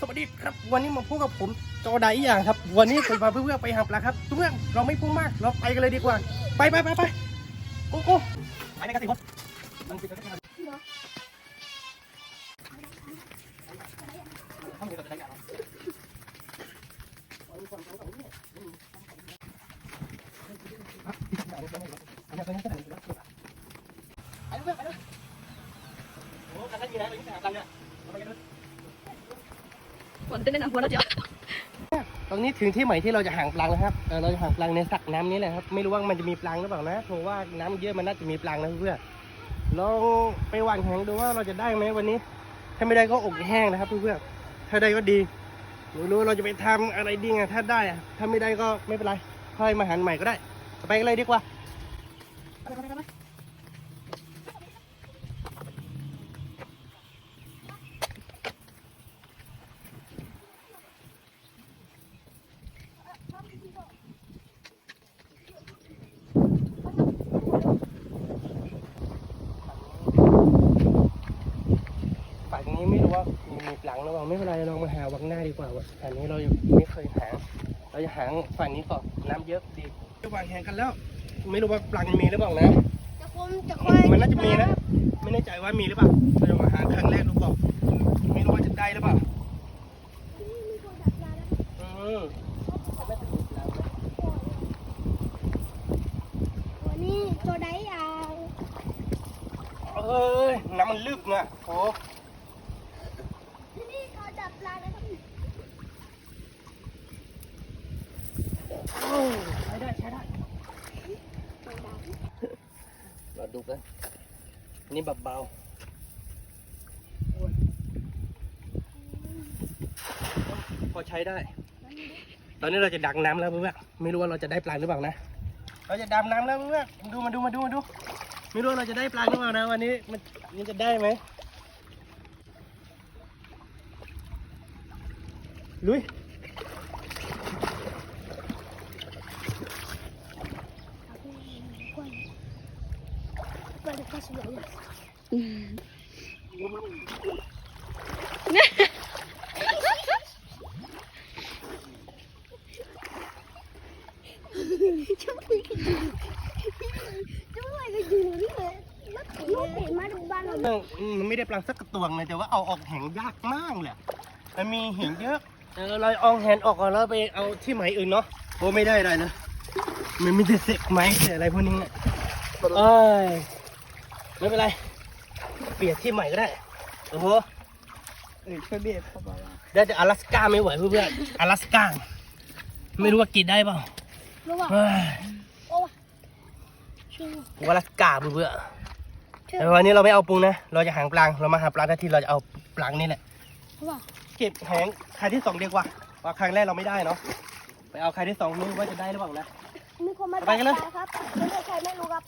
สวัสดีครับ วันนี้มาพบกับผมจอไดอย่างครับ วันนี้ผมพาเพื่อนๆไปหาปลาครับเพื่อนเราไม่พุ่งมากเราไปกันเลยดีกว่า ไปไปไปไปโก้โก้ไปในกันสิคนมันปิดกันได้ไปเพื่อนไปเลยโอ้กันได้ยังไงเราจะหาตังค์เนี่ย นเต้นน้ำพุแล้วจ้ะตรงนี้ถึงที่ใหม่ที่เราจะหางปลาแล้วครับเออเราจะหางปลาในสระน้ำนี้แหละครับ ไม่รู้ว่ามันจะมีปลาหรือเปล่านะ เพราะว่าน้ำเยอะมันน่าจะมีปลานะเพื่อนลองไปหวานแหงดูว่าเราจะได้ไหมวันนี้ ถ้าไม่ได้ก็อกแห้งนะครับเพื่อนถ้าได้ก็ดีไม่รู้เราจะไปทำอะไรดีไงถ้าได้อะถ้าไม่ได้ก็ไม่เป็นไรค่อยมาหันใหม่ก็ได้ไปกันเลยดีกว่า ฝั่งนี้ไม่รู้ว่ามีมีปลังหรือเปล่าไม่เป็นไรลองมาหาวังหน้าดีกว่าว่ะอันนี้เรายังไม่เคยหา เราจะหาฝั่งนี้ก่อนน้ำเยอะดีจะวางแหงกันแล้ว ไม่รู้ว่าปลังมีหรือเปล่านะจะคมจะคอยมันน่าจะมีนะไม่แน่ใจว่ามีหรือเปล่าเราจะมาหาครั้งแรกดูก่อนไม่รู้ว่าจะได้หรือเปล่ามีคนดักยาแล้วอืมมันน่าจะมีปลังนะวันนี้ตัวใดอะเอ้ยน้ำมันลึกนะโอ้ ที่นี่เขาจับปลานะครับ โอ้ ใช้ได้ใช้ได้ตัวดเราดูกันนี่แบบเบาพอใช้ได้ ตอนนี้เราจะดักน้ำแล้วเพื่อนๆไม่รู้ว่าเราจะได้ปลาหรือเปล่านะ เราจะดำน้ำแล้วเพื่อนๆดูมาดูมาดูมาดู ไม่รู้ว่าเราจะได้ปลาหรือเปล่านะวันนี้มันมันจะได้ไหมลุยำกล้วย ก็สวยเลยช่วยกันดูช่วยกันดูนี่เลยลูกเห็นมาดูบ้านเราเอออืมมันไม่ได้ปลาสักกระตวงเลยแต่ว่าเอาออกแหงยากมากเลยมันมีห็นเยอะเออเราเอาแหนออกก่อนแล้วไปเอาที่ไหมอื่นเนาะโอ้ไม่ได้อะไรนะมันไมีแต่เศษไหม้เศษอะไรพวกนี้เนี่ยเอ้ย ไม่เป็นไร เปลี่ยนที่ใหม่ก็ได้ โอ้โหเออช่วยเบียดเขาบอกว่าได้แต่อลาสก้าไม่ไหวเพื่อนๆอลาสก้า ไม่รู้ว่ากินได้เปล่ารู้ป่ะเฮ้ยโอ้ช่วยอลาสก้าเพื่อนๆช่วยแต่วันนี้เราไม่เอาปรุงนะ เราจะหางปลาเรามาหาปลาทันทีเราจะเอาปลานี่แหละรู้ป่ะเก็บแหงใครที่สองดีกว่าว่าครั้งแรกเราไม่ได้เนาะ ไปเอาใครที่สองไม่รู้ว่าจะได้หรือเปล่านะมีคนมาไปกันเลยจับปาครับไม่ใช่ใครไม่รู้ครับ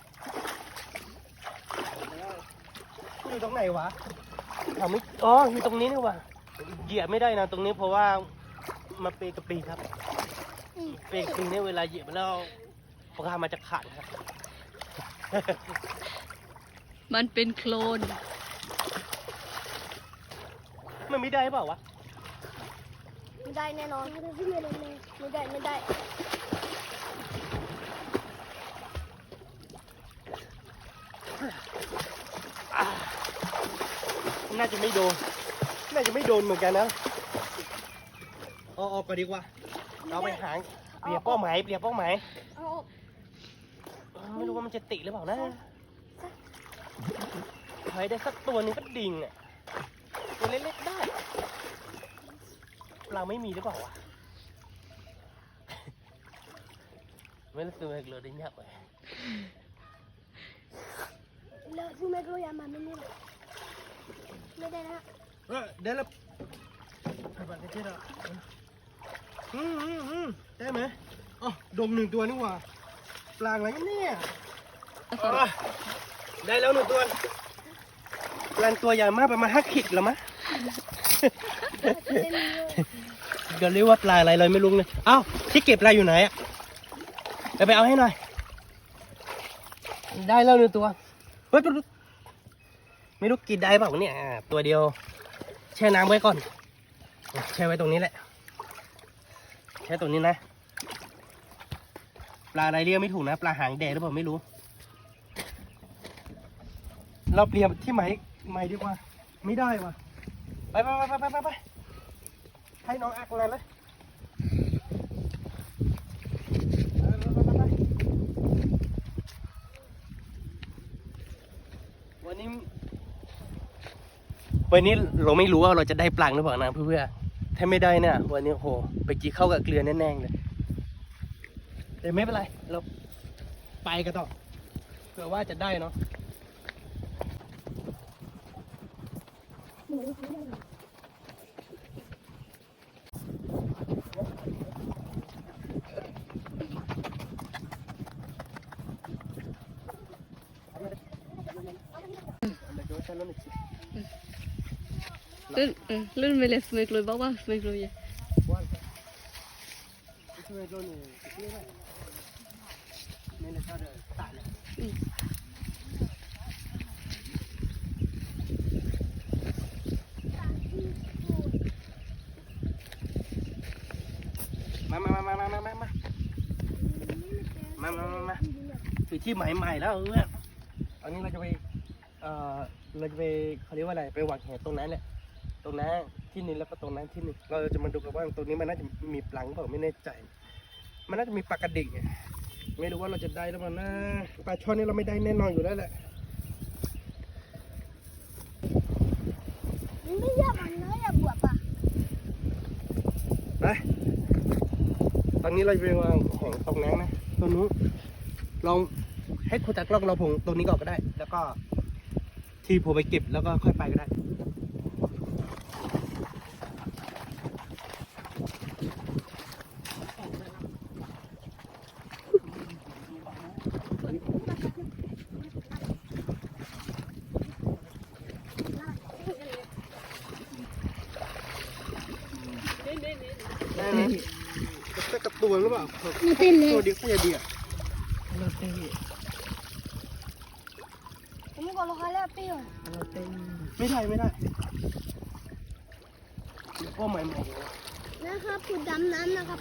อยู่ตรงไหนวะเอาไม่อ๋ออยู่ตรงนี้นี่ว่ะเหยียบไม่ได้นะตรงนี้เพราะว่ามาเปกระปีครับอืมเปกระปีเนี่ยเวลาเหยียบแล้วปลามันจะขาดครับ มันเป็นโคลน มันไม่ได้เปล่าวะ ไม่ได้แน่นอน ไม่ได้ไม่ได้ น่าจะไม่โดน น่าจะไม่โดนเหมือนกันนะเอาออกก่อนดีกว่าเราไปหางเปลี่ยนเป้าหมายเปลี่ยนเป้าหมายเอาไม่รู้ว่ามันจะติหรือเปล่านะถอยได้สักตัวหนึงก็ดิ่งอะตัวเล็กๆได้ เราไม่มีหรือเปล่าวะไม่รู้สึกว่าเราได้เงียบไปแล้วคือแม่ก็ยังมาไม่นี่เลยไม่ได้นะเออเดี๋ยวเราไปบัตรที่เรา อืมอืมอืมได้ไหมอ๋อดมหนึ่งตัวนี่หว่าปลาอะไรกันเนี่ยอ๋อได้แล้วหนึ่งตัวปลาตัวใหญ่มากประมาณห้าขีดแล้วมั้งเดี๋ยวเรียกว่าปลาอะไรเลยไม่รู้เลยเอ้าที่เก็บปลาอยู่ไหนอะไปไปเอาให้หน่อย ได้แล้วหนึ่งตัว เฮ้ย ไม่รู้กินได้เปล่าเนี่ยตัวเดียว แช่น้ำไว้ก่อน แช่ไว้ตรงนี้แหละ แช่ตรงนี้นะ ปลาอะไรเรียกไม่ถูกนะ ปลาหางแดงหรือเปล่าไม่รู้ เราเปลี่ยนที่ไหมใหม่ดีกว่า ไม่ได้ว่ะ ไปไปไปไปไปไปให้น้องอักเลยเลยไปไปไปไปไปวันนี้ วันนี้เราไม่รู้ว่าเราจะได้ปลังหรือเปล่านะเพื่อนๆถ้าไม่ได้เนี่ยวันนี้โหไปกินข้าวกับเกลือแน่ๆเลยแต่ไม่เป็นไรเราไปกันต่อเผื่อว่าจะได้เนาะ ลื่ lön me les me kloi baba me kloi. Mama mama mama mama. Mama mama. ไปที่ใหม่ๆแล้วเอออันนี้เราจะไป เอ่อ เราจะไปเขาเรียกว่าอะไร ไปหวังแหตรงนั้นแหละ ตรงนั้นที่นี่แล้วก็ตรงนั้นที่นี่เราจะมาดูกันว่าตรงนี้มันน่าจะมีปลังเปล่าไม่แน่ใจ มันน่าจะมีปลากระดิกอะไม่รู้ว่าเราจะได้หรือเปล่านะปลาช่อนนี่เราไม่ได้แน่นอนอยู่แล้วแหละมันไม่อยากมันเนื้ออยากบวบอะไปตอนนี้เราจะไปวางแหงตรงนั้นนะตรงนู้นลองให้คุณตากล้องเราผงตรงนี้ก่อนก็ได้ แล้วก็ที่ผมไปเก็บแล้วก็ค่อยไปก็ได้ได้ไหม จะกระตัวหรือเปล่ามันเต้นเลยตัวเดียวก็จะเดียวผมก็รอให้แล้วเปรี้ยวไม่ได้ไม่ได้เดี๋ยวพ่อใหม่ใหม่นะครับคุณดำน้ำนะครับ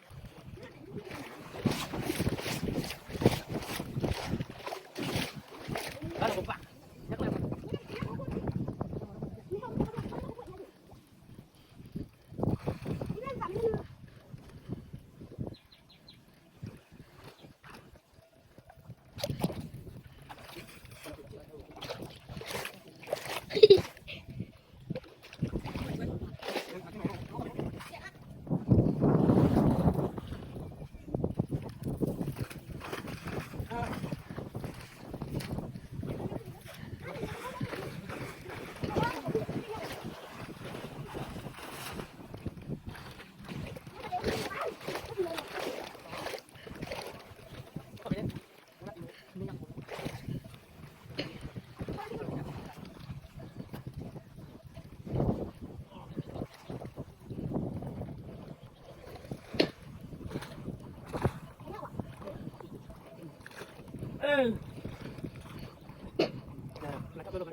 Mana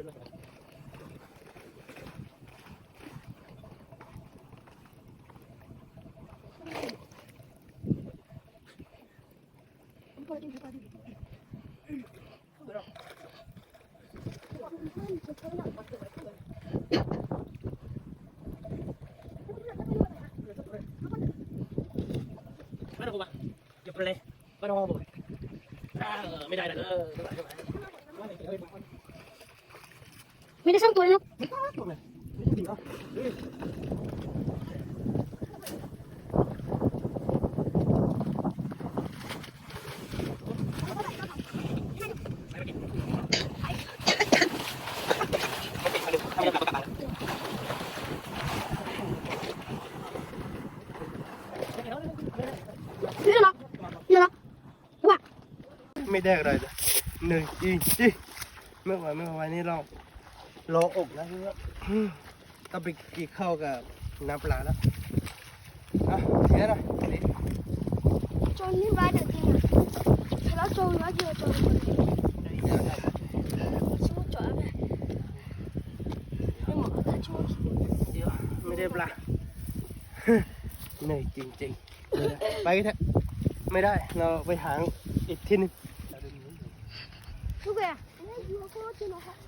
kau bang? không leh. Mana kau bang? Ah, ไม่ได้นะเออ 没得上蹲了。没事啊，没事儿。没事啊，没事。没事，没事。没事，没事。没事，没事。没事，没事。 รออกแล้วครับต้องไปกินข้าวกับน้ำปลาแล้วอะเยอะนะจนนี่บ้านเด็กที่ไหนแล้วจนแล้วเยอะจนชูมก่หมดถ้เดี๋ยวไม่ได้ปลาเหนื่อยจริงๆ ไปกันเถอะไม่ได้เราไปหาอีกที่นึงทุกอย่างไม่เยอะก็โอเค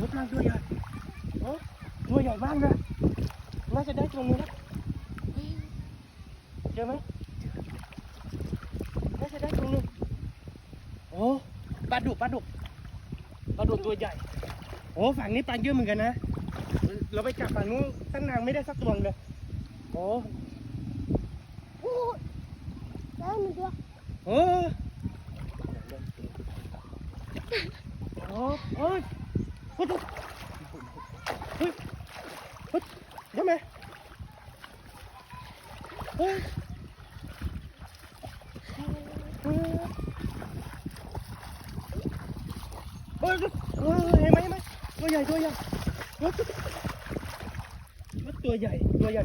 รถมากตัวใหญ่โอ้ตัวใหญ่บ้างนะน่าจะได้ตรงนี้นะเจอไหมน่าจะได้ตรงนี้โอ้ปลาดุกปลาดุกปลาดุกตัวใหญ่ โอ้ฝั่งนี้ปลาเยอะเหมือนกันนะ เราไปจับฝั่งนู้นตั้งนางไม่ได้สักตัวเลย โอ้ได้หนึ่งตัวโอ้โอ้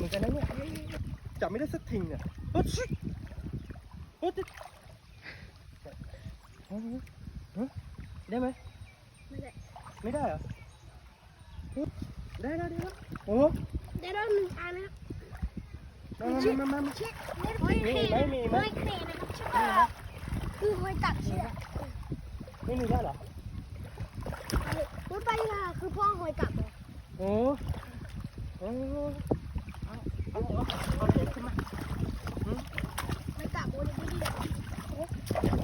นกันนะเนี่ยจับไม่ได้สักทีเนี่ยเฮ้ยชิเฮ้ยฮะฮะได้ไหม没得，ไม่ได้เหรอฮะได้ได้ได้ โอ้เดี๋ยวหนึ่งอันนะครับมามามามาเช็ดหอยเครนหอยเครนนะครับชื่อว่าคือหอยตัดเชือมไม่มีแล้วเหรอรู้ไปว่าคือพ่อหอยตัดโอ้โอ้เอาเอาเอาเด็กขึ้นมาไม่ตัดโอ้ยไม่ดี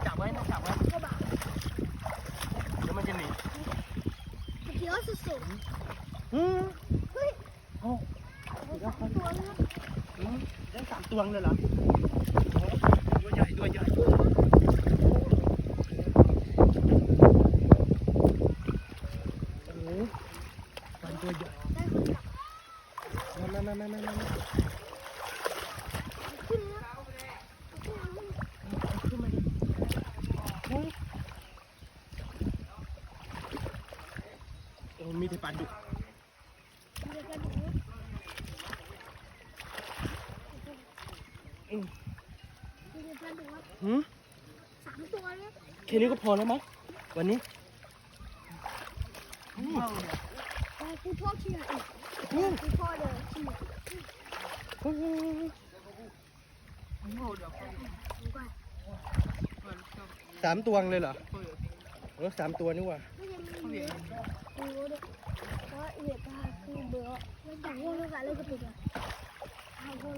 จับไว้นะจับไว้ก็บ่าเดี๋ยวมันจะหนีเขียวสุดๆอืม ได้สามตัวเลยเหรอตัวใหญ่ตัวใหญ่โอ้โหตัวใหญ่ได้หอยกลับมามามามามามา ขึ้นแล้ว ขึ้นมาดิเฮ้ยโอ้มีแต่ปลาดุก เดี๋ยวจะดู อืม เดี๋ยวจะดูว่า หืม สามตัวเนี่ย แค่นี้ก็พอแล้วมั้งวันนี้คือพ่อเชียร์อีกอืมคือพ่อเดินเชียร์อืมสามตัวเลยเหรอเออสามตัวนี่ว่ะเหยียบค่ะคือเบอร์แล้วจากพวกเราสายเล่นกระปุกอะทางพวก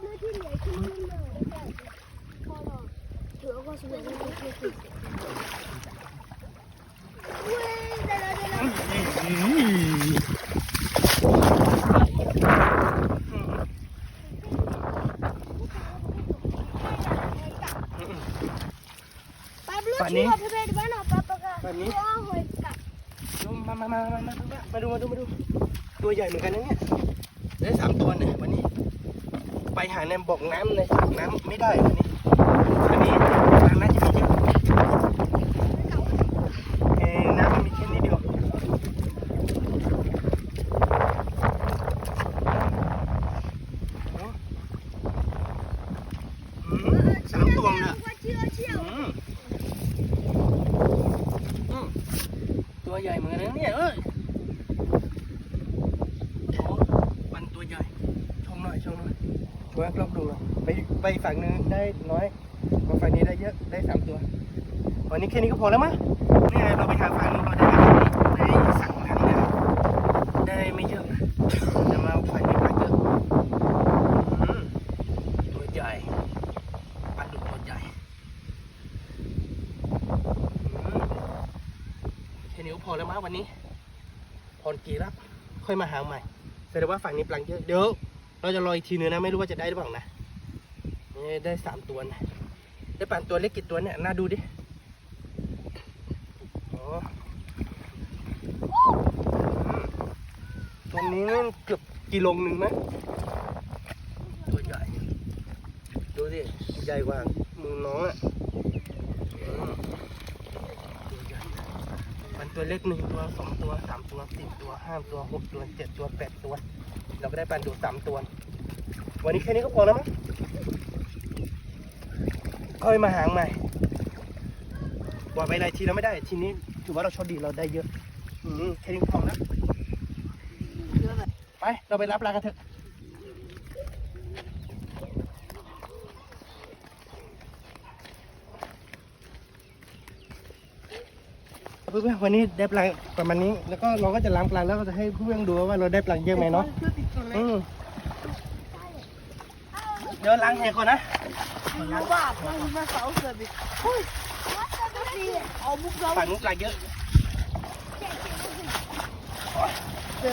เลือที่เหลือขึ้นเรื่อยๆแล้วพ่อ ถือว่าสวยเลยคือเว้ยเดี๋ยวเดี๋ยวเดี๋ยวไปไปฝั่งนี้ Tengok bebek di mana apa-apa kak. ฝั่งนี้ Oh, hoi kak. ดูมามามามามามาดูมาดูมาดู ตัวใหญ่เหมือนกันนะเนี่ยได้สามตัวเนี่ยวันนี้ ไปหาในมบ่อน้ำในสระน้ำไม่ได้วันนี้อันนี้น้ำน่าจะมีเยอะเอ้น้ำมันมีแค่นี้เดียวอืมสามตัวเนี่ย Buat cium-cium. อืมอืม ตัวใหญ่เหมือนกันนะเนี่ยเอ้ยโอ้ปันตัวใหญ่ชงหน่อยชงหน่อยช่วยกลอบดูหน่อยไปไปฝั่งนึงได้น้อยมาฝั่งนี้ได้เยอะได้สามตัว วันนี้แค่นี้ก็พอแล้วมั้งเนี่ยเราไปหาฝั่งนู้นเราได้ได้สั่งน้ำเนี่ยได้ไม่เยอะนะแต่มาฝั่งนี้มาเยอะอืมตัวใหญ่ปลาดุกตัวใหญ่ แค่นี้ก็พอแล้วมั้งวันนี้พอนกี่รับ ค่อยมาหาใหม่แสดงว่าฝั่งนี้ปลังเยอะเดี๋ยวเราจะรออีกทีนึงนะไม่รู้ว่าจะได้หรือเปล่านะนี่ได้สามตัวนะได้ปลาตัวเล็กกี่ตัวเนี่ยน่าดูดิตรงนี้นี่เกือบกิโลหนึ่งไหมตัวใหญ่ ดูดิใหญ่กว่ามือน้องอะอืม ตัวใหญ่นะมัน ตัวเล็กหนึ่งตัวสองตัวสามตัวสี่ตัวห้าตัวหกตัวเจ็ดตัวแปดตัว เราก็ได้ปลาดูสามตัว วันนี้แค่นี้ก็พอแล้วมั้งค่อยมาหางใหม่ปล่อยไปหลายทีแล้วไม่ได้ ทีนี้ถือว่าเราโชคดีเราได้เยอะ อืมแค่นี้ก็พอแล้วไป เราไปรับปลากันเถอะ เพื่อนๆวันนี้ได้ปลาประมาณนี้ แล้วก็เราก็จะล้างปลาแล้วก็จะให้เพื่อนๆดูว่าเราได้ปลาเยอะไหมเนาะอืมเดี๋ยวล้างแหก่อนนะฝั่งนู้นปลาเยอะเอ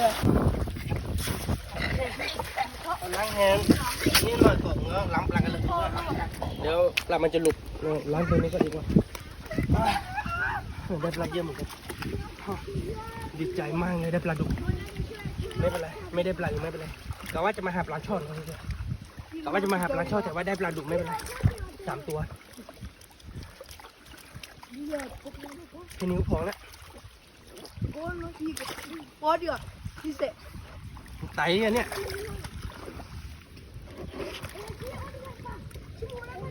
ล้างแหนี่หน่อยก่อนแล้วล้างปลากันเลยเดี๋ยวปลามันจะหลุดล้างตัวนี้ก็ดีกว่าอ่า ได้ปลาเยอะเหมือนกันดีใจมากเลยได้ปลาดุกไม่เป็นไรไม่ได้ปลาอยู่ไม่เป็นไรกะว่าจะมาหาปลาช่อนเขาเลยกะว่าจะมาหาปลาช่อนแต่ว่าได้ปลาดุกไม่เป็นไรสามตัวแค่นิ้วพอแล้ว Waduh, bisa. ไตอันเนี้ย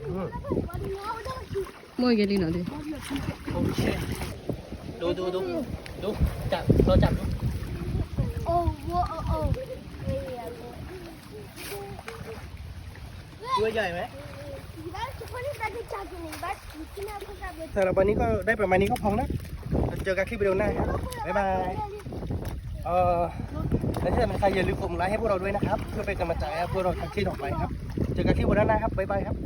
อืม Mau geli nanti. โอเคดูดูดูดูจับเราจับดู Oh, wow, oh, oh. Iya, ตัวใหญ่ไหม Bas, sebenarnya tadi cakap nih, Bas. Bikin aku tak boleh. สำหรับวันนี้ก็ได้ประมาณนี้ก็พอนะเราเจอกันคลิปวิดีโอหน้าครับบ๊ายบายเอ่อและที่สำคัญอย่าลืมกดไลค์ให้พวกเราด้วยนะครับ เพื่อเป็นกำลังใจให้พวกเราทำคลิปต่อไปครับ เจอกันคลิปวันหน้าครับบ๊ายบายครับ